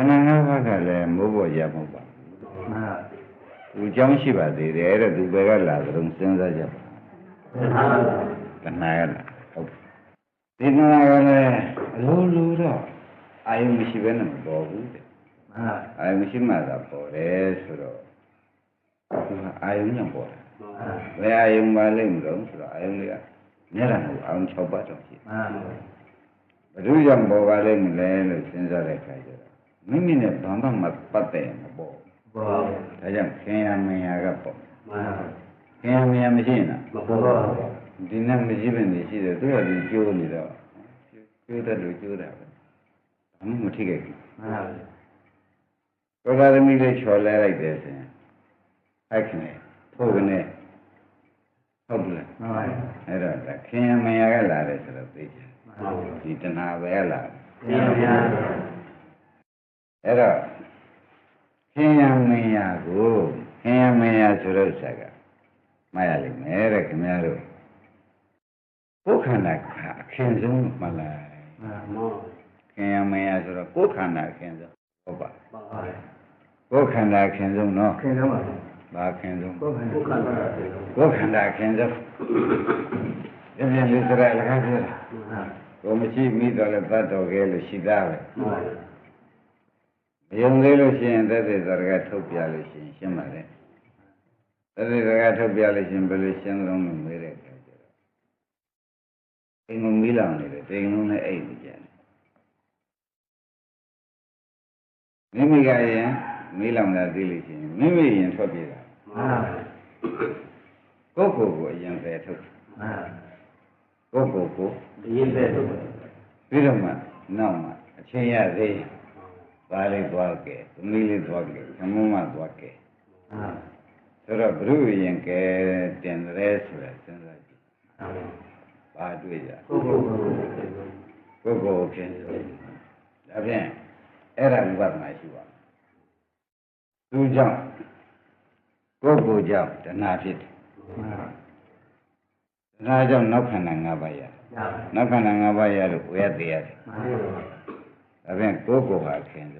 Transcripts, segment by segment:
န္ဓာ၅ပါးကလည်းမိုးပေါ်ရမဟုတ်ပါဘူးမှန်ပါ။သူအကြောင်းရှိပါသေးတယ်တဲ့သူဘယ်ကလာသလုံးစဉ်းစားကြပါမှန်ပါ။တဏှာကလာဟုတ်။ဒီတဏှာကလည်းအလိုလိုတော့အာယုံမရှိဘဲနဲ့မပေါ်ဘူးတဲ့မှန်ပါ။အာယုံမရှိမှသာပေါ်တယ်ဆိုတော့သူကအာယုံညံပေါ်တယ်။ဘယ်အာယုံပါလိမ့်မလို့ဆိုတော့အာယုံလေးကမျက်နှာကိုအာယုံ6ပါးတော့ရှိတယ်မှန်ပါဘယ်သူကြောင့်ပေါ်ပါလိမ့်မလဲလို့စဉ်းစားတဲ့အခါကျတော့ မိမိနဲ့ဘာမှမပတ်တဲ့မပေါ်ဘူးဘောဒါကြောင့်ခင်ရမင်ရကပေါ့မှန်ပါခင်ရမင်ရမရှိရင်မပေါ်ပါဘူးဒီနဲ့မရှိဘဲနေရှိတယ်သူကဒီကျိုးနေတော့ကျိုးတယ်လို့ကျိုးတာပဲဘာမှမထိခဲ့ဘူးမှန်ပါသောတာသမီးလေးချော်လဲလိုက်တယ်ဆိုရင်အဲ့ခင်လေထုတ်ကနေဟုတ်ဘူးလားမှန်ပါအဲ့တော့ဒါခင်ရမင်ရကလာတယ်ဆိုတော့သိချင်မှန်ပါဒီတဏှာပဲလာတယ်ဘုရားဗျာ အဲ့တော့ခင်ယမင်ယာကိုခင်ယမင်ယာဆိုတဲ့ဥစ္စာကမရလိမ့်မယ်တဲ့ခင်ဗျားတို့ကိုယ်ခန္ဓာကအခင်ဆုံးမှလားမှန်မောခင်ယမင်ယာဆိုတော့ကိုယ်ခန္ဓာအခင်ဆုံးဟုတ်ပါပါပါကိုယ်ခန္ဓာအခင်ဆုံးနော်ခင်တော့ပါဘာအခင်ဆုံးဘုရားဘုရားပါစေလို့ကိုယ်ခန္ဓာအခင်ဆုံးဒီပြင်လေးစရလကားပြောတာမှန်ပါကိုယ်မရှိမိတော့လည်းသတ်တော်ကဲလို့ရှိသားပဲမှန်ပါ မယုံသေးလို့ရှိရင်သက်သေသရကထုတ်ပြလို့ရှိရင်ရှင်းပါလေသက်သေသရကထုတ်ပြလို့ရှိရင်ဘယ်လိုရှင်းလုံးလို့မေးတဲ့အခါကျတော့အိမ်ကမီးလောင်နေတယ်တိမ်လုံးနဲ့အိတ်နေကြတယ်မိမိကရင်မီးလောင်တာသိလို့ရှိရင်မိမိရင်ထွက်ပြေးတာမှန်ပါကိုယ့်ကိုယ်ကိုအရင်ပဲထုတ်မှန်ကိုယ့်ကိုယ်ကိုဒီရင်ပဲတော့ပြီးတော့မှနောက်မှအချင်းရသေးရင် ပါလေးသွားကဲသမီးလေးသွားကဲသမုံးမသွားကဲမှန်ဆိုတော့ဘုရုရင်ကဲတင်တယ်ဆိုတာစဉ်းစားကြည့်ပါဘာတွေ့ကြကိုကိုကိုကိုယ်ကိုယ်ဖြစ်ဆိုဒါဖြင့်အဲ့ဒါဝိပဿနာရှိပါသူကြောင့်ကိုယ်ကိုယ်ကြောင့်တဏှာဖြစ်တယ်မှန်တဏှာကြောင့်နောက်ခန္ဓာ၅ပါးရရပါနောက်ခန္ဓာ၅ပါးရလို့ဝေယတရားတယ်မှန်ပါဒါဖြင့်ကိုယ်ကိုယ်ဟာခင်ဆုံးခေလို့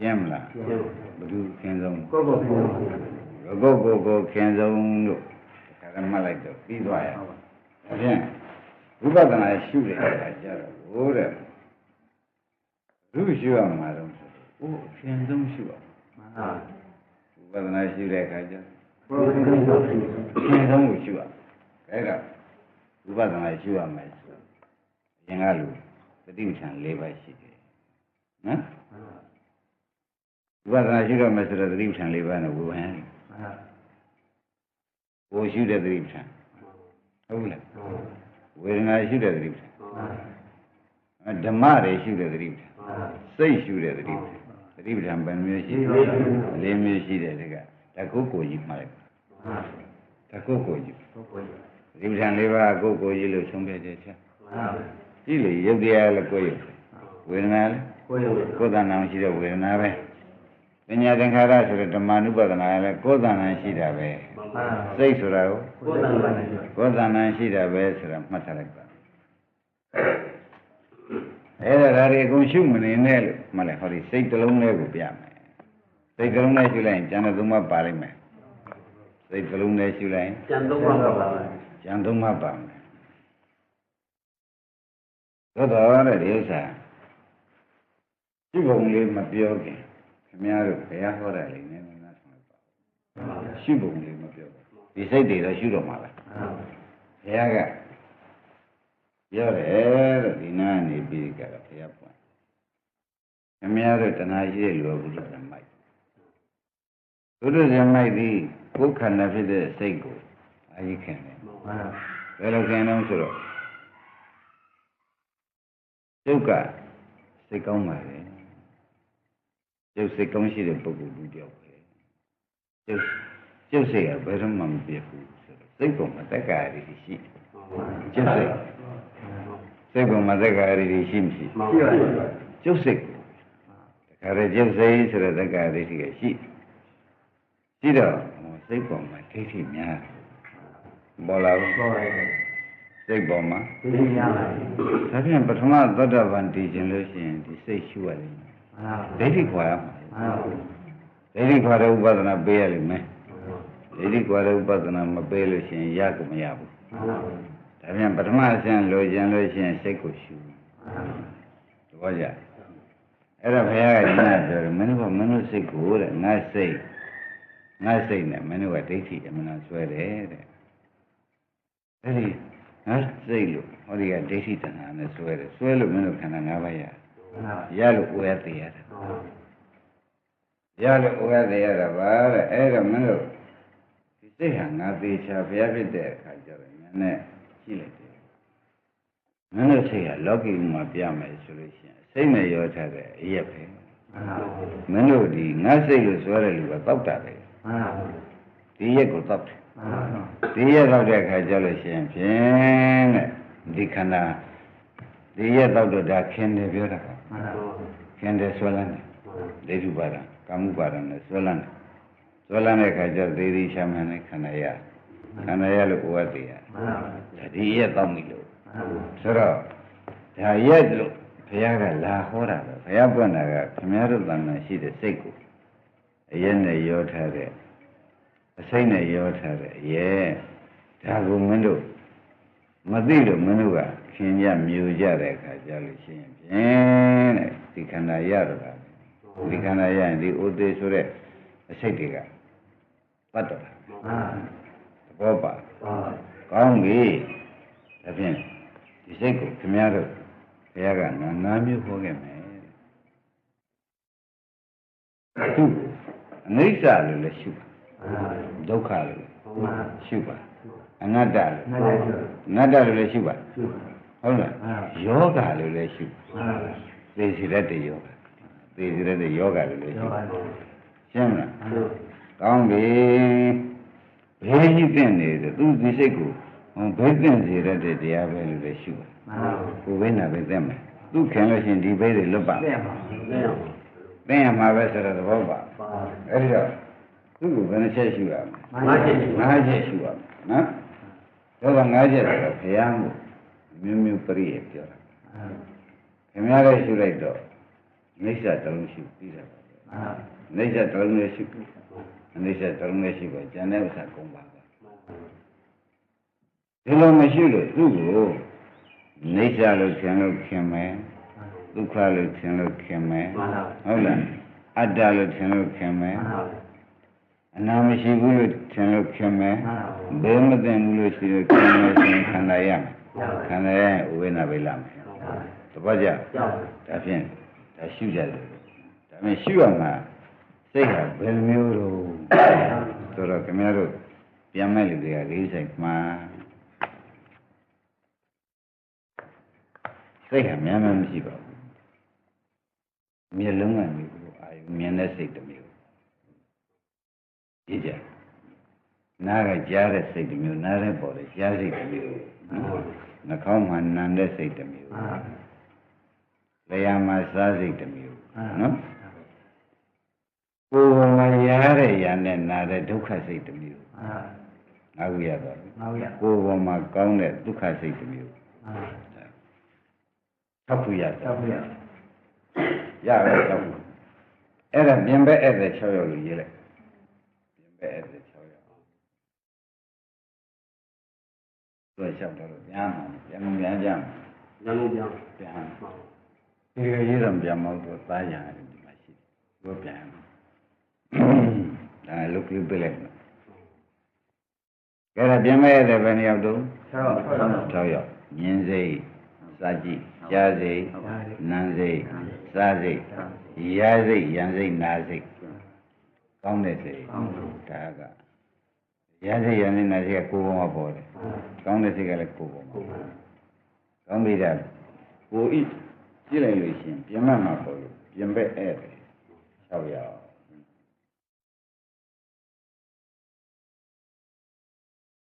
ရှင်းမလားကျေဘယ်သူခင်ဆုံးကိုကိုကိုကိုယ်ကိုယ်ကိုယ်ခင်ဆုံးလို့ဒါကမှတ်လိုက်တော့ပြီးသွားရဟုတ်ပါဒါဖြင့်ဝိပဿနာရှုတဲ့အခါကျတော့ဟိုတဲ့လူရှုရမှာတော့ဆိုအိုးအခင်ဆုံးရှုရမှန်ပါဝိပဿနာရှုတဲ့အခါကျကိုကိုကိုအခင်ဆုံးကိုရှုရအဲ့ဒါဝိပဿနာရှုရမယ်ဆိုအရင်ကလူသတိပဋ္ဌာန်၄ပါးရှိတယ်နော် ဝိပဿနာရှုရမယ်ဆိုတော့သတိပဋ္ဌာန်၄ပါးနဲ့ဝေဟန်မှန်ပါဟိုရှုတဲ့သတိပဋ္ဌာန်ဟုတ်လားဝေဒနာရှုတဲ့သတိပဋ္ဌာန်ဓမ္မတွေရှုတဲ့သတိပဋ္ဌာန်စိတ်ရှုတဲ့သတိပဋ္ဌာန်သတိပဋ္ဌာန်ဘယ်နှမျိုးရှိလဲ၄မျိုးရှိတယ်တကဒါကိုယ်ကိုယ်ကြီးမှားလိုက်ဒါကိုယ်ကိုယ်ကြီးသတိပဋ္ဌာန်၄ပါးကိုယ်ကိုယ်ကြီးလို့ဆုံးဖြတ်ချက်ချက်ကြည့်လေရုပ်တရားလည်းကိုယ်ရုပ်ဝေဒနာလည်းကိုကိုကိုယ်တဏ္ဍာရှိတဲ့ဝေဒနာပဲ ပညာသင်္ခါရဆိုတဲ့ဓမ္မနုပဒနာလည်းကိုယ်တဏ္ဍာရှိတာပဲစိတ်ဆိုတာကိုကိုတန်ပါနေကိုယ်တဏ္ဍာရှိတာပဲဆိုတာမှတ်ထားလိုက်ပါအဲ့ဒါဓာရီအကုန်ရှုမနေနဲ့လို့မှတ်လိုက်ဟောဒီစိတ်တစ်လုံးလေးကိုပြမယ်စိတ်တစ်လုံးလေးရှုလိုက်ရင်ကျန်တဲ့သုံးပါးပါလိမ့်မယ်စိတ်တစ်လုံးလေးရှုလိုက်ရင်ကျန်တော့ပါပါကျန်သုံးပါးပါမယ်သို့တော်တဲ့ဒီဥစ္စာရှုပုံလေးမပြောခင် ခင်ဗျားတို့ဘယ်ဟောတာလေးနည်းနည်းနားထောင်လိုက်ပါရှုပုံလေးမပြောဘူးဒီစိတ်တွေတော့ရှုတော့မှာပဲဘုရားကပြောတယ်တဲ့ဒီနာနေပြီးကြတော့ဘုရားပွင့်ခမည်းတော်တဏှာရှိတဲ့လူကဘုရားမိုက်ဘုရားဇမိုက်ဒီကိုယ်ခန္ဓာဖြစ်တဲ့စိတ်ကိုအာရိခင်တယ်ဘယ်လိုခင်တော့ဆိုတော့ကျုပ်ကစိတ်ကောင်းပါလေ ကျုပ်စိတ်ကောင်းရှိတဲ့ပုဂ္ဂိုလ်လူတယောက်ပဲကျုပ်ကျုပ်စိတ်ကဘယ်တော့မှမပြတ်ဘူးဆိုတော့စိတ်ပေါ်မှာတက္ကရာတွေရှိတယ်ကျုပ်စိတ်စိတ်ပေါ်မှာသက္ကာရည်ရှိမရှိရှိပါကျုပ်စိတ်တခါရကျုပ်စိတ်ဆိုတဲ့သက္ကာရည်ရှိရှိရှိတော့စိတ်ပေါ်မှာဒိဋ္ဌိများပေါ်လာဘူးပေါ်ပါစိတ်ပေါ်မှာဒီလိုရပါဘူးဒါဖြင့်ပထမသောတာပန်တည်ခြင်းလို့ရှိရင်ဒီစိတ်ရှုရလိမ့်မယ်မှန်ပါ ဒိဋ္ဌိခွာရမှာမှန်ပါဘူးဒိဋ္ဌိခွာတဲ့ဥပဒနာပေးရလိမ့်မယ်ဒိဋ္ဌိခွာတဲ့ဥပဒနာမပေးလို့ရှိရင်ရကိုမရဘူးမှန်ပါဘူးဒါဖြင့်ပထမအဆင့်လိုချင်လို့ရှိရင်စိတ်ကိုရှုသဘောကျအဲ့ဒါဘုရားကဒီနာပြောတယ်မင်းတို့ကမင်းတို့စိတ်ကိုတဲ့ငါစိတ်ငါစိတ်နဲ့မင်းတို့ကဒိဋ္ဌိအမှန်တန်ဆွဲတယ်တဲ့အဲ့ဒီငါစိတ်လို့ဟောဒီကဒိဋ္ဌိတဏှာနဲ့ဆွဲတယ်ဆွဲလို့မင်းတို့ခန္ဓာ၅ပါးရမှန်ပါ ရလို့ဥရသေးရတာရလို့ဥရသေးရတာပါတဲ့အဲ့ဒါမင်းတို့ဒီစိတ်ဟာငါသေးချာဘုရားဖြစ်တဲ့အခါကျတော့ဉာဏ်နဲ့ကြည့်လိုက်တယ်မင်းတို့စိတ်ဟာလောကီမှာပြမယ်ဆိုလို့ရှိရင်စိတ်နဲ့ရောထားတဲ့အရက်ပဲမှန်ပါဘူးမင်းတို့ဒီငါစိတ်လို့ဆိုရတဲ့လူကတောက်တာပဲမှန်ပါဘူးဒီရက်ကိုတောက်တယ်မှန်ပါဘူးဒီရက်တောက်တဲ့အခါကျလို့ရှိရင်ဖြင့်တဲ့ဒီခန္ဓာဒီရက်တောက်တော့ဒါခင်တယ်ပြောတာ ပါမှန်ပါဘူးခင်တယ်ဆွဲလန်းတယ်ဒိဋ္ဌုပါဒံကာမှုပါဒံနဲ့ဆွဲလန်းတယ်ဆွဲလန်းတဲ့အခါကျသေသည်ရှာမှန်တဲ့ခန္ဓာရခန္ဓာရလို့ဘဝတည်ရမှန်ပါဘူးဒါဒီရက်တောက်ပြီလို့မှန်ပါဘူးဆိုတော့ဒါရက်လို့ဘုရားကလာဟောတာပဲဘုရားပွင့်တာကခမည်းတော်တဏ္ဍာရှိတဲ့စိတ်ကိုအရက်နဲ့ရောထားတဲ့အစိမ့်နဲ့ရောထားတဲ့အရက်ဒါကိုမင်းတို့မသိလို့မင်းတို့ကခင်ကြမြူကြတဲ့အခါကျလို့ရှိရင်ဖြင့် တဲ့ဒီခန္ဓာရတော့တာဒီခန္ဓာရရင်ဒီဥသေးဆိုတဲ့အစိတ်တွေကပတ်တော့တာမှန်ပါဘူးသဘောပါမှန်ပါဘူးကောင်းပြီဒါဖြင့်ဒီစိတ်ကိုခင်ဗျားတို့ဘုရားကနာနာမျိုးဟောခဲ့မယ်သူအနိစ္စလို့လည်းရှုပါမှန်ပါဘူးဒုက္ခလို့လည်းမှန်ပါဘူးရှုပါအနတ္တလို့နားလည်ရှုအနတ္တလို့လည်းရှုပါရှုဟုတ်လားမှန်ပါဘူးယောဂလို့လည်းရှုမှန်ပါဘူး သေစီရတဲ့ယောဂသေစီရတဲ့ယောဂလို့လည်းရှုယောဂလို့ရှင်းမလားမှန်ပါဘူးကောင်းပြီဘယ်ကြီးတဲ့နေတယ်သူဒီစိတ်ကိုဟောဘယ်တဲ့စီရတဲ့တရားပဲလို့လည်းရှုပါမှန်ပါဘူးကိုယ်ဘိနာပဲသိမယ်သူခင်လို့ရှိရင်ဒီဘိတွေလွတ်ပါတဲ့ပါတဲ့ပါသိရမှာပဲဆိုတော့သဘောပါပါအဲ့ဒီတော့သူ့ကိုဘယ်နှချက်ရှုရမမှန်ပါဘူးလဲငါးချက်ရှုရမယ်နော်တော့ကငါးချက်ဆိုတော့ဘုရားကိုမျိုးမျိုးပြည့်ရပြောတာ ခင်ဗျားလည်းရှုလိုက်တော့အိဋ္ဌတလုံးရှုပြီးတာပါပဲမှန်ပါဘူးအိဋ္ဌတလုံးလည်းရှုအိဋ္ဌတလုံးလည်းရှုပါကျန်တဲ့ဥစ္စာကုန်ပါပဲဒီလိုမရှိလို့သူ့ကိုအိဋ္ဌလို့ခင်လို့ခင်မယ်ဒုက္ခလို့ခင်လို့ခင်မယ်မှန်ပါဘူးဟုတ်လားအတ္တလို့ထင်လို့ခင်မယ်မှန်ပါဘူးအနာမရှိဘူးလို့ထင်လို့ခင်မယ်မှန်ပါဘူးဘယ်မသိဘူးလို့ရှိလို့ခင်မယ်ဆိုရင်ခန္ဓာရမယ်ရပါခန္ဓာရရင်ဥဝေနာပဲလာမယ် တပတ်ကြကြောက်ဒါဖြင့်ဒါရှုကြတယ်ဒါပေမဲ့ရှုရမှာစိတ်ဟာဘယ်လိုမျိုးတော့ဆိုတော့ခင်ဗျားတို့ပြန်မဲ့လူတွေကလေးစိတ်မှာစိတ်ဟာများများမရှိပါဘူးမျက်လုံးကနေပြီးတော့အာယုမြင်တဲ့စိတ်တစ်မျိုးကြည့်ကြနားကကြားတဲ့စိတ်တစ်မျိုးနားနဲ့ပေါ်တဲ့ကြားစိတ်တစ်မျိုးနော်နှာခေါင်းမှာနံတဲ့စိတ်တစ်မျိုးမှ န်ပါဘူးလျာမှာစားစိတ်တစ်မျိုးမှန်ပါနော်ကိုယ်ပေါ်မှာရတဲ့ရနဲ့နာတဲ့ဒုက္ခစိတ်တစ်မျိုးမှန်ပါငါ့ကိုရတော့ပြီငါ့ရကိုယ်ပေါ်မှာကောင်းတဲ့ဒုက္ခစိတ်တစ်မျိုးမှန်ပါထောက်ခုရကြောတော့က်ရရတယ်ထောက်ခုအဲ့ဒါပြင်ပဲအဲ့ဒါ6ရောက်လို့ရေးလိုက်ပြင်ပဲအဲ့ဒါ6ရောက်သူကလျှောက်တော့ပြန်မှာပြန်မပြန်ကြမှာရန်ကုန်ကြောင်းပြန် ဒီကရေးတော့ပြန်မဟုတ်တော့သားရတယ်ဒီမှာရှိတယ်သူကပြန်မှာဒါလုတ်ကလေးပြလိုက်မယ်ကဲဒါပြင်မဲ့တဲ့ဘယ်နှစ်ယောက်တုံးဆောက်ဆောက်6ယောက်မြင်းစိတ်စာကြည့်ကြားစိတ်နန်းစိတ်စားစိတ်ရာစိတ်ရန်စိတ်နာစိတ်ကောင်းတဲ့စိတ်ဒါကရန်စိတ်ရန်စိတ်နာစိတ်ကကိုယ်ပေါ်မှာပေါ်တယ်ကောင်းတဲ့စိတ်ကလည်းကိုယ်ပေါ်မှာကောင်းပြီဒါကိုဤ ကြည့်လိုက်လို့ရှိရင်ပြင်မမှာပေါ်လို့ပြင်ပဲဧည့်တယ်6ယောက်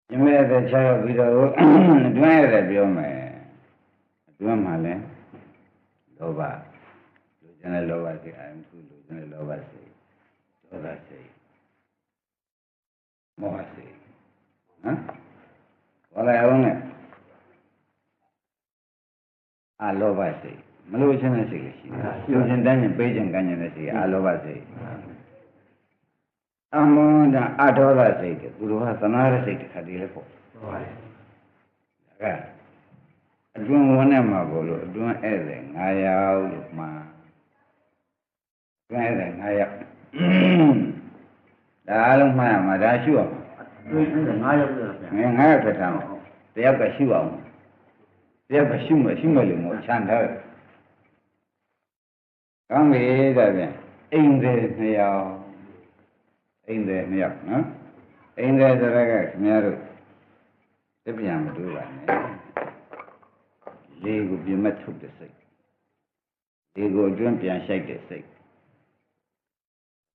ပြင်မဲ့တဲ့6ယောက်ပြီးတော့အတွင်းရတယ်ပြောမယ်အတွင်းမှာလည်းလောဘလူကျင်တဲ့လောဘစိတ်အာယုံခုလူကျင်တဲ့လောဘစိတ်ဒေါသစိတ်မောဟစိတ်နော်ဘာလဲအောင်လဲအာလောဘစိတ်မလို့ချင်းတဲ့စိတ်လည်းရှိတယ်လူချင်းတန်းချင်းပေးချင်းကမ်းချင်းတဲ့စိတ်အာလောဘစိတ်အမောဒအဒေါသစိတ်တဲ့သူတို့ကသနာရစိတ်တစ်ခါတည်းလည်းပေါ့ဟုတ်ပါရဲ့ဒါကအတွင်းဝန်းထဲမှာပေါ့လို့အတွင်းဧည့်သည်9ယောက်လို့မှာအတွင်းဧည့်သည်9ယောက်ဒါအလုံးမှားရမှာဒါရှုအောင်အတွင်းအဲ့ဒါ9ရောက်လို့ဗျာငယ်9ယောက်ထပ်ထားမှာတယောက်ကရှုအောင်တယောက်ကရှုမရှုမလို့မို့ချန်ထားတယ် ကောင်းပြီဒါပြန်အိမ်သည်2ယောက်အိမ်သည်2ယောက်နော်အိမ်သည်ဆိုတော့ကခင်ဗျားတို့တပြန်မတူပါနဲ့လေးကိုပြင်မဲ့ထုတ်တဲ့စိတ်လေးကိုအတွင်းပြန်ရှိုက်တဲ့စိတ်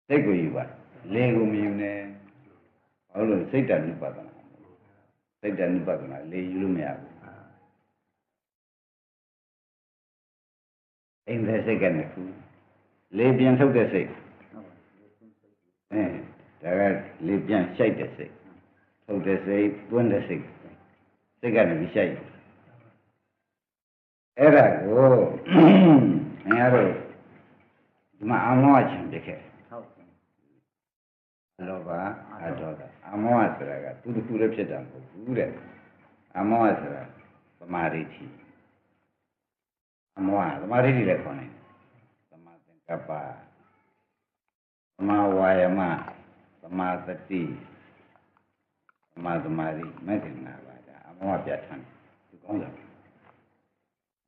စိတ်ကိုယူပါလေးကိုမယူနဲ့ဘာလို့လဲစိတ်တ ानु ပါဒနာစိတ်တ ानु ပါဒနာလေးယူလို့မရဘူးအိမ်တဲ့စိတ်ကလည်းခု လေးပြန်ထုတ်တဲ့စိတ်အဲဒါကလေးပြန်ရှိုက်တဲ့စိတ်ထုတ်တဲ့စိတ်တွန်းတဲ့စိတ်စိတ်ကလည်းရှိုက်တယ်အဲ့ဒါကိုငါတို့ဒီမှာအမောချင်ပြခဲ့ဟုတ်လောဘအဒေါသအမောဟဆိုတာကသူတစ်ခုလည်းဖြစ်တာမဟုတ်ဘူးတဲ့အမောဟဆိုတာသမာဓိဋ္ဌိအမောဟသမာဓိဋ္ဌိလည်းခေါ်နေတယ်သမာသင်္ကပ္ပသမာဝါယမသမာသတိသမာသမာဓိမဲ့ခင်နာပါဒါအမောဟပြဋ္ဌာန်းသူကောင်းတယ်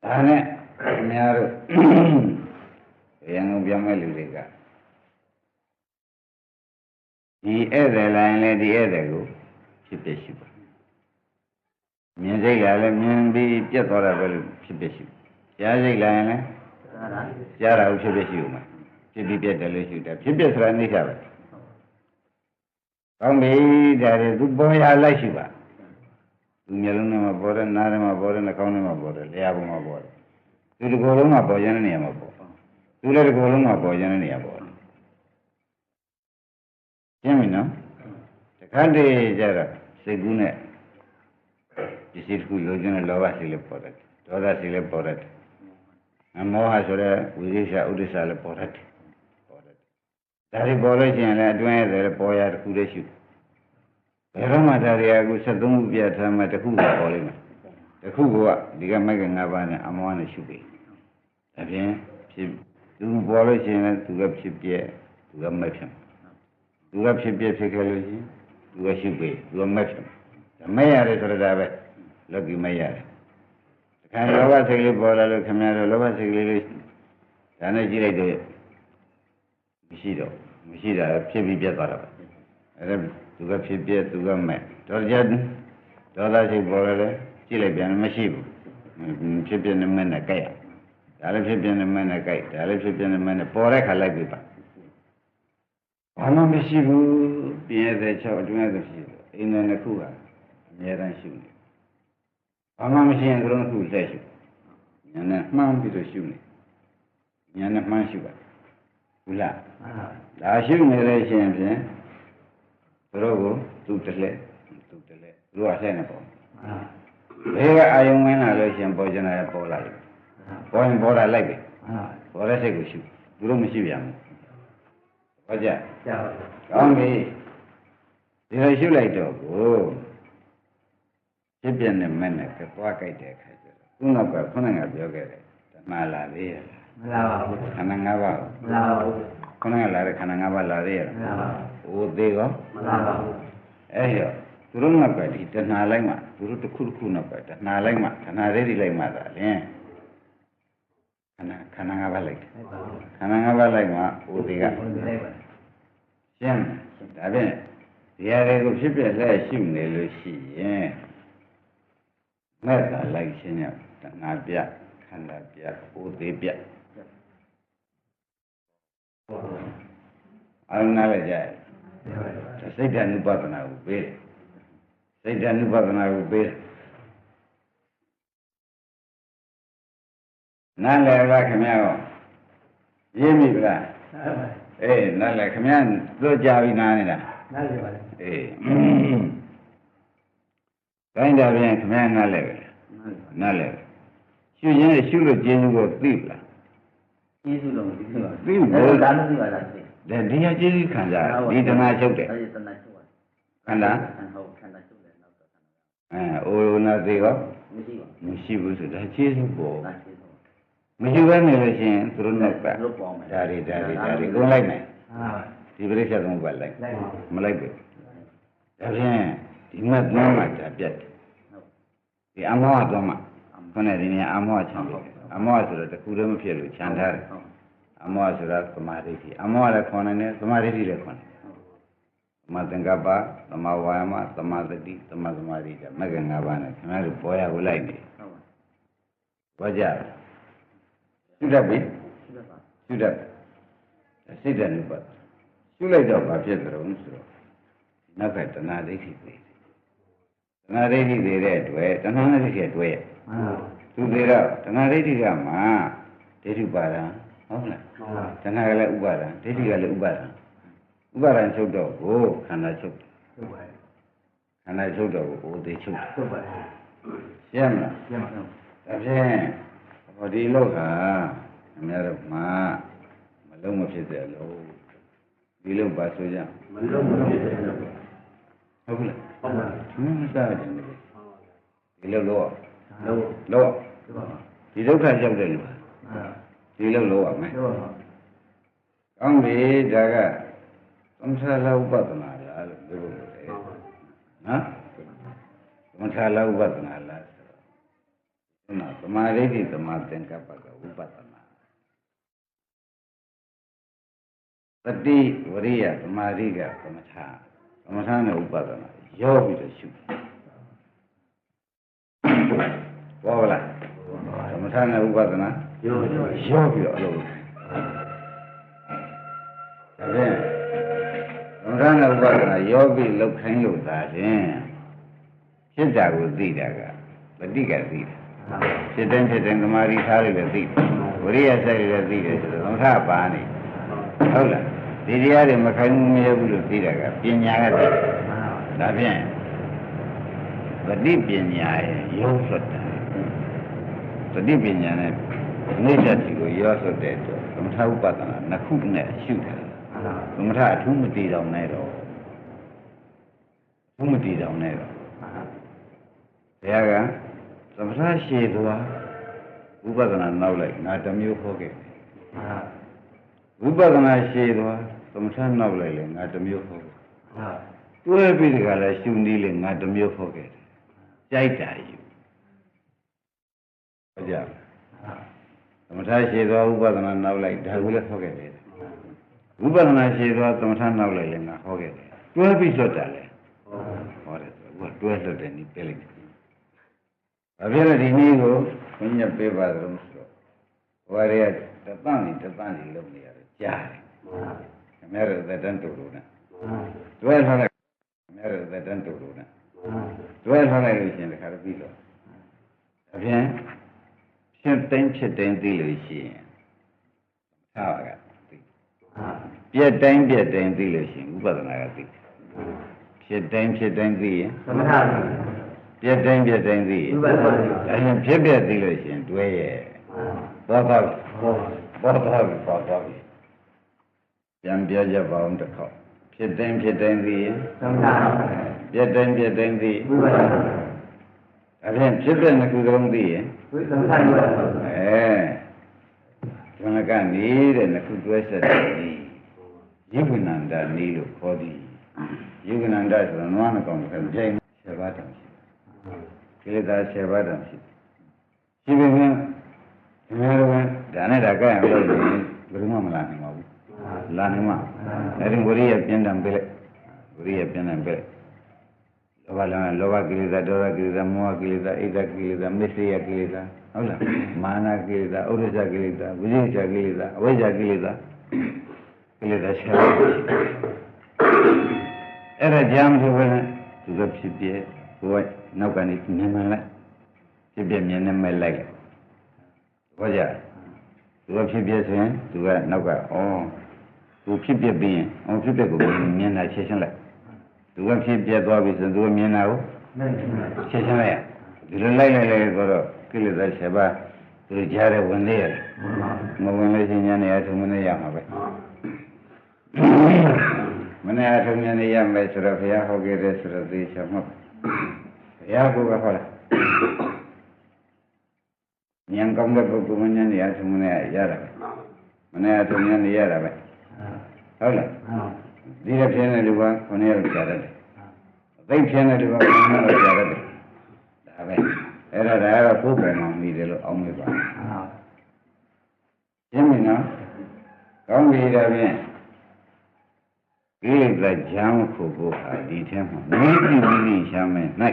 ဒါနဲ့ခင်ဗျားတို့ရန်ကုန်ပြောင်းမဲ့လူတွေကဒီဧည့်သည်လိုင်းလည်းဒီဧည့်သည်ကိုဖြစ်ဖြစ်ရှိပါမြင်စိတ်ကလည်းမြင်ပြီးပြတ်သွားတာပဲလို့ဖြစ်ဖြစ်ရှိကြားစိတ်လိုင်းလည်း ဒါဒါကြားတာကိုဖြစ်ဖြစ်ရှိဦးမှာဖြစ်ပြီးပြတ်တယ်လို့ရှိတယ်ဖြစ်ဖြစ်ဆိုတာနေချပဲကောင်းပြီဒါတွေသူပေါ်ရလိုက်ရှိပါသူမျိုးလုံးထဲမှာပေါ်တယ်နားထဲမှာပေါ်တယ်နှာခေါင်းထဲမှာပေါ်တယ်လျှာပေါ်မှာပေါ်တယ်သူဒီကိုယ်လုံးမှာပေါ်ရတဲ့နေရာမှာပေါ်သူလည်းဒီကိုယ်လုံးမှာပေါ်ရတဲ့နေရာပေါ်တယ်ရှင်းပြီနော်တခါတည်းကျတော့စိတ်ကူးနဲ့ပစ္စည်းတစ်ခုလိုချင်တဲ့လောဘစိတ်လည်းပေါ်တယ်ဒေါသစိတ်လည်းပေါ်တယ် အမောဟဆိုတဲ့ဝိရိယဥဒိစ္စလည်းပေါ်တယ်ပေါ်တယ်ဒါတွေပေါ်လို့ရှိရင်လည်းအတွင်းရဲ့လည်းပေါ်ရတစ်ခုလေးရှိဘယ်တော့မှဒါတွေကအခု73ခုပြထားမှတစ်ခုကပေါ်လိမ့်မယ်တစ်ခုကဒီကမဂ္ဂင်၅ပါးနဲ့အမောဟနဲ့ရှုပြီဒါဖြင့်ဖြစ်သူပေါ်လို့ရှိရင်လည်းသူကဖြစ်ပြဲသူကမဖြစ်သူကဖြစ်ပြဲဖြစ်ခဲ့လို့ရှိရင်သူကရှုပြီသူကမဖြစ်ဒါမဲ့ရတယ်ဆိုတော့ဒါပဲလောကီမဲ့ရတယ်တ ခါလောဘစိတ်လေးပေါ်လာလို့ခင်ဗျားတို့လောဘစိတ်လေးလေးဒါနဲ့ကြည့်လိုက်တော့မရှိတော့မရှိတာဖြစ်ပြီးပြတ်သွားတာပဲအဲဒါသူကဖြစ်ပြဲသူကမဲ့တော့ကြဒေါသစိတ်ပေါ်လာလဲကြည့်လိုက်ပြန်မရှိဘူးဖြစ်ပြနေမဲ့နဲ့ကြိုက်ရဒါလည်းဖြစ်ပြနေမဲ့နဲ့ကြိုက်ဒါလည်းဖြစ်ပြနေမဲ့နဲ့ပေါ်တဲ့ခါလိုက်ပြီပါဘာမှမရှိဘူးပြင်းရတဲ့၆အတွင်းရတဲ့ရှိတယ်အိမ်ထဲတစ်ခုကအများတန်းရှိနေ ဘာမှမရှိရင်သူတို့ကလက်ရှိညာနဲ့မှန်းပြီးတော့ရှိနေညာနဲ့မှန်းရှိပါဘူးလားအာဒါရှိနေလို့ရှိရင်ဖြင့်သူတို့ကိုသူတလဲသူတလဲသူကဆက်နေပေါ့အာဘယ်ကအာယုံဝင်လာလို့ရှိရင်ပေါ်ကျင်လာရင်ပေါ်လာတယ်ပေါ်ရင်ပေါ်လာလိုက်ပြီအာပေါ်တဲ့စိတ်ကိုရှုသူတို့မရှိပြန်ဘူးဟောကြကြောက်ကောင်းပြီဒီလိုရှုလိုက်တော့ကို ဖြစ်ပြနေမဲ့နဲ့ကသွားကြိုက်တဲ့အခါကျတော့ခုနောက်ကခုနကပြောခဲ့တယ်ဓမ္မလာသေးရဲ့မလာပါဘူးခန္ဓာ၅ပါးမလာပါဘူးခုနကလာတဲ့ခန္ဓာ၅ပါးလာသေးရဲ့မလာပါဟိုသေးရောဘူးမလာပါဘူးအဲ့တော့သူတို့နောက်ကဒီတဏှာလိုက်မှသူတို့တစ်ခုတစ်ခုနောက်ကတဏှာလိုက်မှတဏှာလေးတွေလိုက်မှသာလင်းခန္ဓာခန္ဓာ၅ပါးလိုက်တယ်လိုက်ပါဘူးခန္ဓာ၅ပါးလိုက်မှဟိုသေးကဘုရားလိုက်ပါရှင်းဒါဖြင့်ဒီဟာတွေကိုဖြစ်ပြလက်ရှိနေလို့ရှိရင် မဲ့တာလိုက်ရှင်းရတဏှာပြခန္ဓာပြဟိုသေးပြအရုဏလည်းကြာတယ်စိတ်ဓာတ် ानु ပဒနာကိုပေးတယ်စိတ်ဓာတ် ानु ပဒနာကိုပေးတယ်နားလည်လားခင်ဗျားရောရင်းပြီလားအေးနားလည်ခင်ဗျားတို့ကြပြီနားနေတာနားလည်ပါလေအေး တိုင်းတာပြန်ခင်ဗျားနားလည်ပဲနားလည်ပါနားလည်ရှုရင်ရှုလို့ကျေစုကိုသိလားကျေးဇူးလုံးဒီလိုပါသိဘူးအဲ့ဒါမရှိပါလားသိဒါဒီဟာကျေစုခံကြတယ်ဒီတဏှာချုပ်တယ်အဲ့ဒီတဏှာချုပ်ပါခန္ဓာဟုတ်ခန္ဓာချုပ်တယ်နောက်တော့ခန္ဓာအဲအိုနာသေးရောမရှိပါဘူးမရှိဘူးဆိုဒါကျေစုပေါ်ဒါကျေးဇူးမရှိဘဲနေလို့ရှိရင်သူတို့နောက်ကလို့ပေါင်းမယ်ဒါတွေဒါတွေဒါတွေကုန်လိုက်မယ်ဟာဒီပရိစ္ဆေသမုပ္ပါဒ်လိုက်လိုက်ပါမလိုက်ဘူးဒါဖြင့် ဒီမတ်သွမ်းမှာဒါပြတ်တယ်ဟုတ်ဒီအမောဟသွမ်းမှာခုနကဒီနေရာအမောဟချမ်းတယ်အမောဟဆိုတော့တခုတည်းမဖြစ်လို့ခြံထားတယ်ဟုတ်အမောဟဆိုတာသမာဓိဋ္ဌိအမောဟလည်းခေါ်နိုင်တယ်သမာဓိဋ္ဌိလည်းခေါ်နိုင်တယ်ဟုတ်သမာသင်္ကပ္ပသမာဝါယာမသမာသတိသမာသမာဓိဒါမဂ္ဂင်၅ပါးနဲ့ခင်ဗျားတို့ပေါ်ရကိုလိုက်နေဟုတ်ပါဘောကြရှုတတ်ပြီရှိပါပါရှုတတ်တယ်စိတ်တဏှုပတ်ရှုလိုက်တော့ဘာဖြစ်ကြုံဆိုတော့နောက်ကတဏှာဒိဋ္ဌိသေး တယ်တဏှာဒိဋ္ဌိသေးတဲ့အတွက်တဏှာဒိဋ္ဌိရဲ့အတွက်ရဲ့မှန်ပါသူသေးတော့တဏှာဒိဋ္ဌိကမှဒိဋ္ဌိပါဒံဟုတ်လားမှန်ပါတဏှာကလည်းဥပါဒံဒိဋ္ဌိကလည်းဥပါဒံဥပါဒံချုပ်တော့ကိုခန္ဓာချုပ်တယ်ဟုတ်ပါခန္ဓာချုပ်တော့ကိုအိုသေးချုပ်တယ်ဟုတ်ပါရှင်းမလားရမှာဒါဖြင့်ဟောဒီလောကအများတော့မှမလုံးမဖြစ်တဲ့အလုံးဒီလုံးပါဆိုကြမလုံးမဖြစ်တယ်လို့ဟုတ်ကလား ဟုတ်ပါမင်းမစားကြဘူးဒီလုံးလောလုံးလောဟုတ်ပါဒီဒုက္ခရောက်တဲ့လူဟာအာဒီလုံးလောရမယ်ဟုတ်ပါကောင်းပြီဒါကသမထလာဥပဒနာလားလို့ပြောလို့ရတယ်နော်သမထလာဥပဒနာလားဆိုတော့ခုနသမာဓိဋ္ဌိသမာသင်္ကပ္ပကဥပဒနာတတိဝရိယသမာဓိကသမထ သမထနဲ့ဥပဒနာရောပြီးတော့ရှုဘောလားသမထနဲ့ဥပဒနာရောရောရောပြီးတော့အလုပ်လုပ်ဒါဖြင့်သမထနဲ့ဥပဒနာရောပြီးလောက်ခိုင်းလို့သာဖြင့်ဖြစ်တာကိုသိတာကပဋိကသိတယ်ဖြစ်တဲ့ဖြစ်တဲ့သမာဓိထားရလည်းသိတယ်ဝိရိယစိုက်ရလည်းသိတယ်ဆိုတော့သမထပါနေဟုတ်လား ဒီတရားတွေမခိုင်းမရဘူးလို့သိတာကပညာကသိတယ်ဒါဖြင့်ပဋိပညာရဲ့ရုပ် xuất တာပဋိပညာနဲ့အိဋ္ဌတိကိုရော xuất တဲ့အတွက်သမထဥပဒနာနှစ်ခုနဲ့ရှုတယ်သမထအထူးမတည်တော်နဲ့တော့အထူးမတည်တော်နဲ့တော့ဘုရားကသမထရှည်သွားဥပဒနာနောက်လိုက်ငါတစ်မျိုးခေါ်ခဲ့တယ်ဝိပဿနာရှည်သွားသ မထနောက်လိုက်လေငါတစ်မျိုးခေါ်ခဲ့တွဲပြီးတကလည်းရှုနည်းလေငါတစ်မျိုးခေါ်ခဲ့တယ်ကြိုက်တာယူဟုတ်ကြလားသမထရှည်သွားဥပဒနာနောက်လိုက်ဒါကိုလည်းခေါ်ခဲ့တယ်ဝိပဿနာရှည်သွားသမထနောက်လိုက်လေငါခေါ်ခဲ့တယ်တွဲပြီးလွတ်တာလေဟောတယ်ဆိုတော့တွဲလွတ်တယ်နိပြလိုက်တယ်ဘာဖြစ်လဲဒီနည်းကိုဘုန်းကြီးပေးပါသလုံးဆိုတော့ဟောရတပန့်နေတပန့်နေလုပ်နေရတယ်ကြားတယ် ခင်ဗျားတို့သက်တမ်းတူတူနဲ့တွဲထားလိုက်ခင်ဗျားတို့သက်တမ်းတူတူနဲ့တွဲထားလိုက်လို့ရှိရင်တခါတော့ပြီးတော့အပြင်ဖြစ်တိုင်းဖြစ်တိုင်းသိလို့ရှိရင်သာကသိပြက်တိုင်းပြက်တိုင်းသိလို့ရှိရင်ဥပဒနာကသိဖြစ်တိုင်းဖြစ်တိုင်းသိရင်သမထပြက်တိုင်းပြက်တိုင်းသိရင်ဥပဒနာအရင်ဖြစ်ပြက်သိလို့ရှိရင်တွဲရဲ့ဘောတော့ဟုတ်ဘောတော့ဘောတော့ ပြန်ပြောကြပါအောင်တစ်ခေါက်ဖြစ်တိုင်းဖြစ်တိုင်းသိရင်သမထပြက်တိုင်းပြက်တိုင်းသိဥပဒနာအပြင်ဖြစ်တဲ့နှစ်ခုသလုံးသိရင်ဝိသမထဥပဒနာအဲဇဏကနေတဲ့နှစ်ခုတွဲဆက်တယ်ဒီယုဂနန္ဒနီလို့ခေါ်သည်ယုဂနန္ဒဆိုတော့နွားနှကောင်တစ်ခါကြိုင်7ပါးတောင်ရှိတယ်ကိလေသာ7ပါးတောင်ရှိတယ်ရှိပေမဲ့ဒီမှာတော့ဒါနဲ့ဒါကဲအောင်လို့ဘယ်သူမှမလာနိုင်ပါဘူး လာနိုင်မှာအဲဒီဝိရိယပြင်းတယ်ပြလိုက်ဝိရိယပြင်းတယ်ပြလိုက်လောဘလောဘလောဘကိလေသာဒေါသကိလေသာမောဟကိလေသာဣဒ္ဓကိလေသာမစ္စရိယကိလေသာဟုတ်လားမာနကိလေသာဥဒ္ဒဇကိလေသာဝိဇိဇကိလေသာအဝိဇ္ဇကိလေသာကိလေသာဆက်အဲ့ဒါကြမ်းလို့ပဲသူကဖြစ်ပြကိုယ်ကနောက်ကနေမြင်မှန်လိုက်ဖြစ်ပြမြင်နေမဲ့လိုက်ဘောကြသူကဖြစ်ပြဆိုရင်သူကနောက်ကဩ သူဖြစ်ပြပြီးရင်ဩဖြစ်ပြကိုမြင်တာချက်ချင်းလိုက်သူကဖြစ်ပြသွားပြီဆိုရင်သူကမြင်တာကိုနဲ့ချက်ချင်းလိုက်ရဒီလိုလိုက်လိုက်လိုက်ဆိုတော့ကိလေသာ7ပါးသူကြားတဲ့ဝင်လေးရတယ်မှန်ပါမဝင်လို့ရှိရင်ညနေအထုံမနေရမှာပဲမနေ့အထုံညနေရမယ်ဆိုတော့ဘုရားဟောခဲ့တဲ့ဆိုတော့သိချင်မှာဘုရားကဟောတာဉာဏ်ကောင်းတဲ့ပုဂ္ဂိုလ်မညနေအထုံမနေရတာပဲမနေ့အထုံညနေရတာပဲ ဟုတ်လားဒီရဖြစ်နေလူကခொနည်းလောက်ကြာတယ်။သိဖြစ်နေလူကခொနည်းလောက်ကြာတယ်။ဒါပဲ။အဲ့ဒါဒါကတော့ကိုယ်ပုံမှန်မိတယ်လို့အောင်းမိပါ။ရှင်းပြီနော်။ကောင်းပြီဒါဖြင့်ကိလေသာကြမ်းခုဖို့ဟာဒီထဲမှာနေတိပိဋိရှာမယ်၌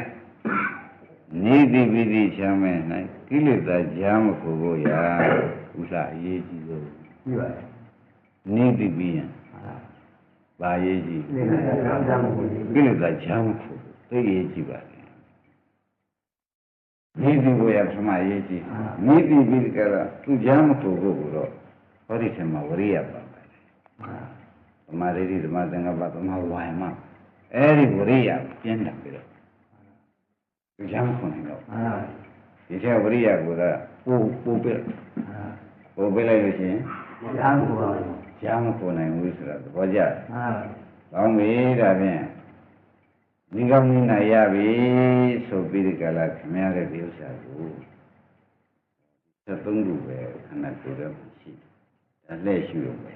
နေတိပိဋိရှာမယ်၌ကိလေသာကြမ်းခုဖို့ရာဥစ္စာအရေးကြီးဆုံးပြပါရဲ့ နေတိပိယံဘာရေးကြီးဒီကနေ့ကြောင်းကြောင်းကိုကိလေသာချမ်းဖို့သိရေးကြည့်ပါလေမိတိကိုရပထမရေးကြည့်မိတိပြီးကြတော့သူချမ်းဖို့ကိုတော့ဟောဒီဆံမှာဝရိယပါပါတယ်သမာဓိဓိသမာသင်္ကပ္ပသမာဝါယမအဲ့ဒီဝရိယပြင်းတယ်ပြီးတော့သူချမ်းဖို့နေတော့အာဒီထဲဝရိယကိုတော့ပို့ပို့ပြပို့ပြလိုက်လို့ရှိရင်ကြောင်းကိုပါ ချမ်းဖို့နိုင်ဘူးဆိုတော့သဘောကျတယ်အာကောင်းပြီဒါဖြင့်ဒီကောင်းကြီးနိုင်ရပြီဆိုပြီးဒီကလာခင်ဗျားတဲ့ဒီဥစ္စာကိုသက်သုံးခုပဲခန္ဓာကိုယ်တော့ရှိတယ်ဒါလက်ရှိလို့ပဲ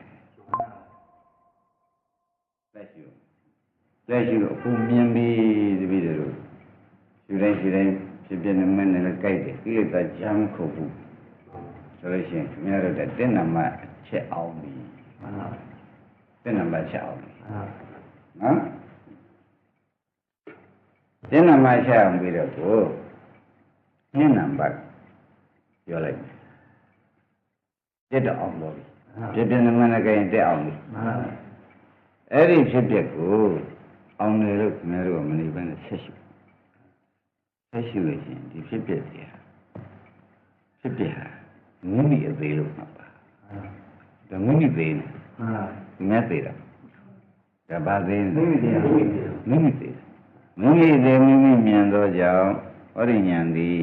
လက်ရှိလို့လက်ရှိလို့အခုမြင်ပြီတပည့်တို့ယူတိုင်းယူတိုင်းဖြစ်ပြနေမှန်းနဲ့လည်းကြိုက်တယ်ကိလေသာကြမ်းခုတ်ဘူးဆိုလို့ရှိရင်ခင်ဗျားတို့တဲ့တဏ္ဍမအချက်အောင်ပြီအာ တဏ္ဍမချက်အောင်ပြီအာနော်သင်္နမချက်အောင်ပြီးတော့ကိုညနံပါတ်ပြောလိုက်မယ်တက်တော့အောင်လို့ပြပြနေမှလည်းကြရင်တက်အောင်လို့အာအဲ့ဒီဖြစ်ပျက်ကိုအောင်တယ်လို့ခင်ဗျားတို့ကမနေဘဲနဲ့ဆက်ရှိဆက်ရှိလို့ရှိရင်ဒီဖြစ်ပျက်တွေဟာဖြစ်ပျက်ဟာမိမိအသေးလို့မှတ်ပါဒါမိမိသေးနေ အာမြတ်သေးတာဒါဘာသေးလဲမိမိတရားမိမိတရားမိမိသေးမိမိသေးမိမိမြင်သောကြောင့်ဟောရိညာန်သည်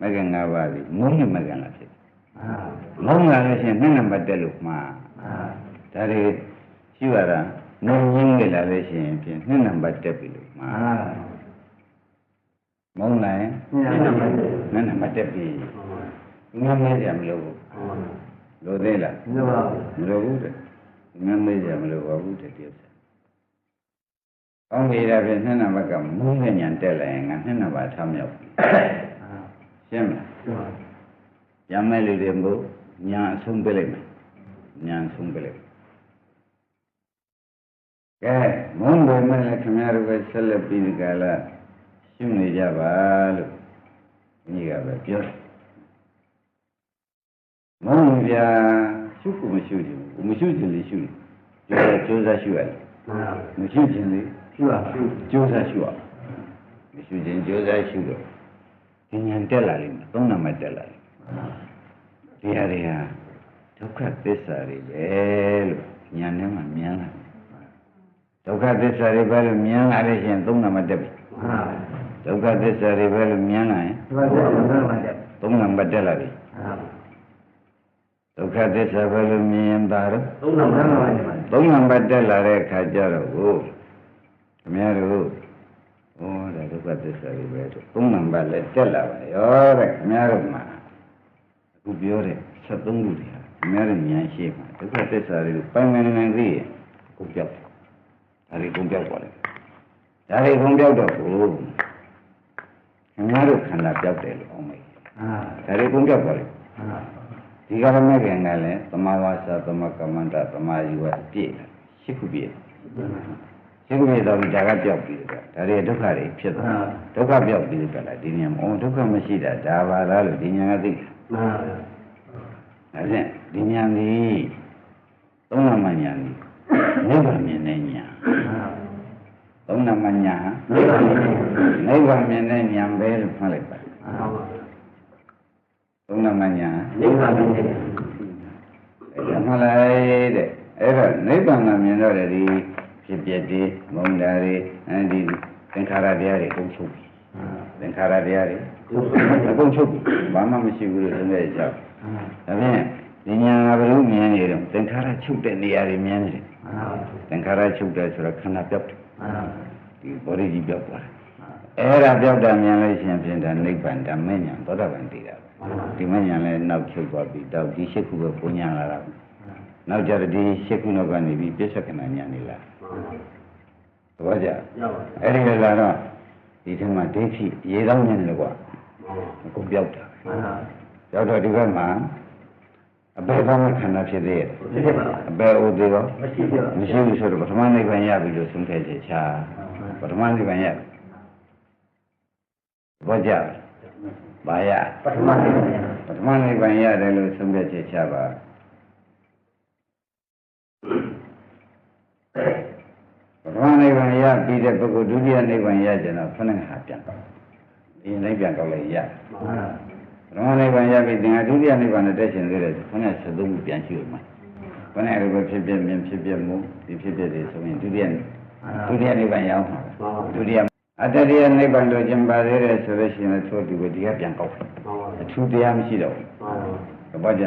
မဂ္ဂင်၅ပါးသည်မုန်းမဂ္ဂင်လာဖြစ်အာမုန်းလာလို့ရှိရင်နှစ်နံပါတ်တက်လို့မှာအာဒါတွေရှိရတာငုံရင်းကြလာလို့ရှိရင်ဖြင့်နှစ်နံပါတ်တက်ပြီလို့မှာအာမုန်းလာရင်ညနေမှာနှစ်နံပါတ်တက်ပြီငမ်းမဲကြမလို့ဘူးလို့သေးလားလောပါမလို့ဘူးတဲ့ ငမ်းမဲကြမလို့ပါဘူးတဲ့တည်းကောင်းပြီဒါဖြင့်နှစ်နံပါတ်ကမုန်းတဲ့ညာတက်လာရင်ငါနှစ်နံပါတ်ထားမြောက်ပြီအာရှင်းမလားပြောပါရမယ်လူတွေမို့ညာအဆုံးပြလိုက်မယ်ညာအဆုံးပြလိုက်ကဲမုန်းတယ်မဲ့လည်းခင်ဗျားတို့ပဲဆက်လက်ပြီးဒီကလာရှင်းနေကြပါလို့ညီကပဲပြောတယ်မုန်းပြရှုကိုမရှုချင်ဘူး မရှုချင်လေရှုတယ်ကြိုးစားရှုရတယ်အာမရှုချင်လေပြောပါကြိုးစားရှုရမရှုချင်ကြိုးစားရှုတော့ဉာဏ်တက်လာလိမ့်မယ်သုံးနံပါတ်တက်လာလိမ့်မယ်ဒီဟာတွေဟာဒုက္ခသစ္စာတွေပဲလို့ညာထဲမှာမြင်လာဒုက္ခသစ္စာတွေပဲလို့မြင်လာလို့ရှိရင်သုံးနံပါတ်တက်ပြီအာဒုက္ခသစ္စာတွေပဲလို့မြင်လာရင်ဒီမှာတော့တော့မှတယ်သုံးနံပါတ်တက်လာပြီအာ ဒုက္ခသစ္စာပဲလို့မြင်ရင်ဒါတော့သုံးတော့မှမှတယ်သုံးနံပါတ်တက်လာတဲ့အခါကျတော့ကိုခင်ဗျားတို့ဩဒါဒုက္ခသစ္စာတွေပဲဆိုသုံးနံပါတ်လည်းတက်လာပါရောတဲ့ခင်ဗျားတို့မှာအခုပြောတဲ့73ခုတွေဟာခင်ဗျားတို့ဉာဏ်ရှိမှာဒုက္ခသစ္စာတွေကိုပိုင်ပိုင်နိုင်နိုင်သိရင်ကိုပြောက်ဒါတွေကုန်ပြောက်သွားတယ်ဒါတွေကုန်ပြောက်တော့ကိုခင်ဗျားတို့ခန္ဓာပြောက်တယ်လို့အောင်မယ်အာဒါတွေကုန်ပြောက်သွားတယ်အာ ဒီကရမကံကလည်းသမာဝါစာသမကမ္မန္တသမာယဝအပြည့်ရှိခုပြည့်ရှိခုပြည့်တော့ဒါကပြောက်ပြီးတော့ဒါတွေဒုက္ခတွေဖြစ်သွားဒုက္ခပြောက်ပြီးတော့ဒီညံအော်ဒုက္ခမရှိတာဒါပါလားလို့ဒီညံကသိအာဒါဖြင့်ဒီညံဒီသုံးနမညာဒီနိဗ္ဗာန်မြင်တဲ့ညာအာသုံးနမညာနိဗ္ဗာန်မြင်တဲ့နိဗ္ဗာန်မြင်တဲ့ညာပဲလို့မှတ်လိုက်ပါ အာသုံးနမညာနိဗ္ဗာန်မြင်တဲ့အဲ့ဒါမှလိုက်တဲ့အဲ့တော့နိဗ္ဗာန်ကမြင်တော့တယ်ဒီဖြစ်ပျက်ဒီမုံတာတွေအဲဒီသင်္ခါရတရားတွေအုပ်ချုပ်ပြီအာသင်္ခါရတရားတွေအကုန်ချုပ်ပြီဘာမှမရှိဘူးလို့သုံးတဲ့ကြောက်ဒါဖြင့်ဒီညာဘယ်လိုမြင်နေတော့သင်္ခါရချုပ်တဲ့နေရာတွေမြင်နေတယ်သင်္ခါရချုပ်တယ်ဆိုတော့ခန္ဓာပြောက်တယ်ဒီဘောဓိကြီးပြောက်သွားတယ်အဲ့ဒါပြောက်တာမြင်လို့ရှိရင်ဖြင့်ဒါနိဗ္ဗာန်ဓမ္မဉာဏ်သောတာပန်တည်တာပဲ ဒီမဉာဏ်လည်းနောက်ချုပ်သွားပြီတော့ဒီရှစ်ခုပဲပူညာလာတာပဲနောက်ကြတော့ဒီရှစ်ခုနောက်ကနေပြီးပြစ္ဆကနာဉာဏ်နေလာသဘောကျအဲ့ဒီလာတော့ဒီထက်မှဒိဋ္ဌိရေသောဉာဏ်လည်းကွာအခုပြောက်တာပြောက်တော့ဒီဘက်မှာအပေကောင်းတဲ့ခန္ဓာဖြစ်သေးရဲ့အပေဥသေးရောမရှိဘူးမရှိဘူးဆိုတော့ပထမနိဗ္ဗာန်ရပြီလို့ဆုံးဖြတ်ချက်ချပထမနိဗ္ဗာန်ရဘောကြ ဘာရပထမနေ့ကပထမနိဗ္ဗာန်ရတယ်လို့ဆုံးဖြတ်ချက်ချပါပထမနိဗ္ဗာန်ရပြီးတဲ့ပုဂ္ဂိုလ်ဒုတိယနိဗ္ဗာန်ရကြတော့ခဏခါပြန်တော့ဒီနိဗ္ဗာန်ကောက်လိုက်ရပထမနိဗ္ဗာန်ရပြီးသင်္ဃဒုတိယနိဗ္ဗာန်နဲ့တက်ရှင်သေးတယ်ခဏ73ခုပြန်ရှိဦးမှာခဏအဲ့လိုဖြစ်ဖြစ်မြင်ဖြစ်ဖြစ်မှုဒီဖြစ်ဖြစ်တွေဆိုရင်ဒုတိယဒုတိယနိဗ္ဗာန်ရောက်မှာဒုတိယ အတ္တရိယနိဗ္ဗာန်လို့ကျင်ပါသေးတယ်ဆိုလို့ရှိရင်သို့ဒီဝဒီကပြန်ကောက်တယ်အထူးတရားမရှိတော့ဘူးဘာကြ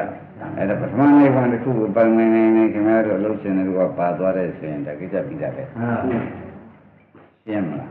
အဲ့ဒါပထမနိဗ္ဗာန်တစ်ခုကိုပိုင်မနေနေခင်ဗျားတို့လှုပ်ရှင်တွေကပါသွားတဲ့ဆိုရင်ဒါကိစ္စပြီးတာပဲရှင်းမလား